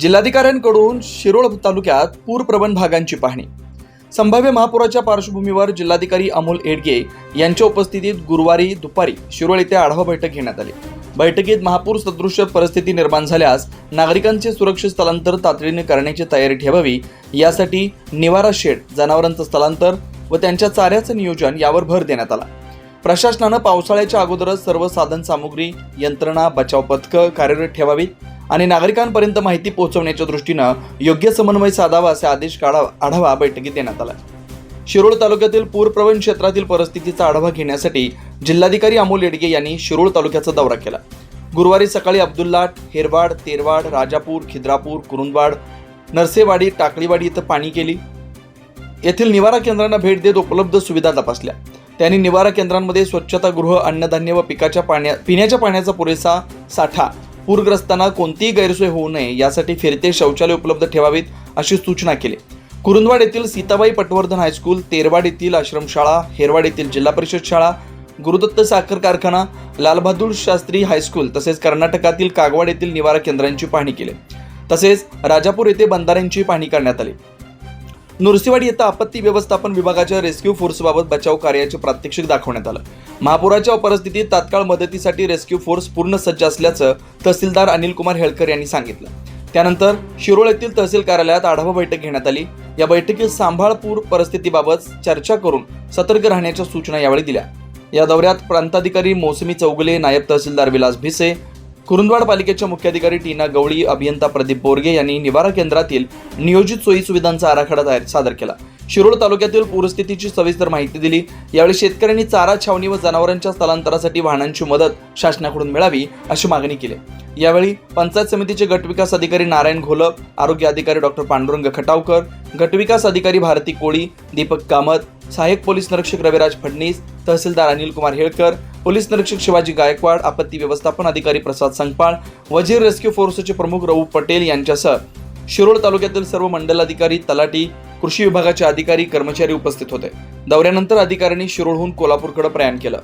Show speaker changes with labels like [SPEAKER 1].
[SPEAKER 1] जिल्हाधिकाऱ्यांकडून शिरोळ तालुक्यात पूरप्रवण भागांची पाहणी. संभाव्य महापुराच्या पार्श्वभूमीवर जिल्हाधिकारी अमोल एडगे यांच्या उपस्थितीत गुरुवारी दुपारी शिरोळ येथे आढावा बैठक घेण्यात आली. बैठकीत महापूर सदृश परिस्थिती निर्माण झाल्यास नागरिकांचे सुरक्षित स्थलांतर तातडीने करण्याची तयारी ठेवावी यासाठी निवारा शेड जनावरांचं स्थलांतर व त्यांच्या चाऱ्याचं नियोजन यावर भर देण्यात आला. प्रशासनानं पावसाळ्याच्या अगोदरच सर्व साधन सामुग्री यंत्रणा बचाव पथकं कार्यरत ठेवावीत. आणि नागरिकांपर्यंत माहिती पोहोचवण्याच्या दृष्टीनं योग्य समन्वय साधावा असे आदेश काढा आढावा बैठकीत देण्यात आला. शिरोळ तालुक्यातील पूरप्रवण क्षेत्रातील परिस्थितीचा आढावा घेण्यासाठी जिल्हाधिकारी अमोल येडगे यांनी शिरोळ तालुक्याचा दौरा केला. गुरुवारी सकाळी अब्दुल्लाट हेरवाड तेरवाड राजापूर खिद्रापूर कुरुंदवाड नरसेवाडी टाकळीवाडी इथं पाणी केली. येथील निवारा केंद्रांना भेट देत उपलब्ध सुविधा तपासल्या. त्यांनी निवारा केंद्रांमध्ये स्वच्छतागृह अन्नधान्य व पिकाच्या पाण्या पिण्याच्या पाण्याचा पुरेसा साठा पूरग्रस्तांना कोणतीही गैरसोय होऊ नये यासाठी फिरते शौचालय उपलब्ध ठेवावीत अशी सूचना केली. कुरुंदवाड येथील सीताबाई पटवर्धन हायस्कूल तेरवाड येथील आश्रमशाळा हेरवाड येथील जिल्हा परिषद शाळा गुरुदत्त साखर कारखाना लालबहादूर शास्त्री हायस्कूल तसेच कर्नाटकातील कागवाड येथील निवारा केंद्रांची पाहणी केली. तसेच राजापूर येथे बंधाऱ्यांची पाहणी करण्यात आली. नुरसीवाडी येथे आपत्ती व्यवस्थापन विभागाच्या रेस्क्यू फोर्सबाबत बचाव कार्याचे प्रात्यक्षिक दाखवण्यात आलं. महापुराच्या परिस्थितीत तात्काळ मदतीसाठी रेस्क्यू फोर्स पूर्ण सज्ज असल्याचं तहसीलदार अनिल कुमार हेळकर यांनी सांगितलं. त्यानंतर शिरोळ येथील तहसील कार्यालयात आढावा बैठक घेण्यात आली. या बैठकीत सांभाळपूर परिस्थितीबाबत चर्चा करून सतर्क राहण्याच्या सूचना यावेळी दिल्या. या दौऱ्यात प्रांताधिकारी मोसमी चौगुले नायब तहसीलदार विलास भिसे कुरुंदवाड पालिकेच्या मुख्याधिकारी टीना गवळी अभियंता प्रदीप बोरगे यांनी निवारा केंद्रातील नियोजित सोयी सुविधांचा आराखडा तयार सादर केला. शिरोळ तालुक्यातील पूरस्थितीची सविस्तर माहिती दिली. यावेळी शेतकऱ्यांनी चारा छावणी व जनावरांच्या स्थलांतरासाठी वाहनांची मदत शासनाकडून मिळावी अशी मागणी केली. यावेळी पंचायत समितीचे गटविकास अधिकारी नारायण घोलप आरोग्य अधिकारी डॉक्टर पांडुरंग खटावकर गटविकास अधिकारी भारती कोळी दीपक कामत सहाय्यक पोलीस निरीक्षक रविराज फडणीस तहसीलदार अनिल कुमार हेळकर पोलीस निरीक्षक शिवाजी गायकवाड आपत्ती व्यवस्थापन अधिकारी प्रसाद संगपाळ वजीर रेस्क्यू फोर्सचे प्रमुख रऊ पटेल यांच्यासह शिरोळ तालुक्यातील सर्व मंडलाधिकारी तलाठी कृषी विभागाचे अधिकारी कर्मचारी उपस्थित होते. दौऱ्यानंतर अधिकाऱ्यांनी शिरोळहून कोल्हापूरकडे प्रयाण केलं.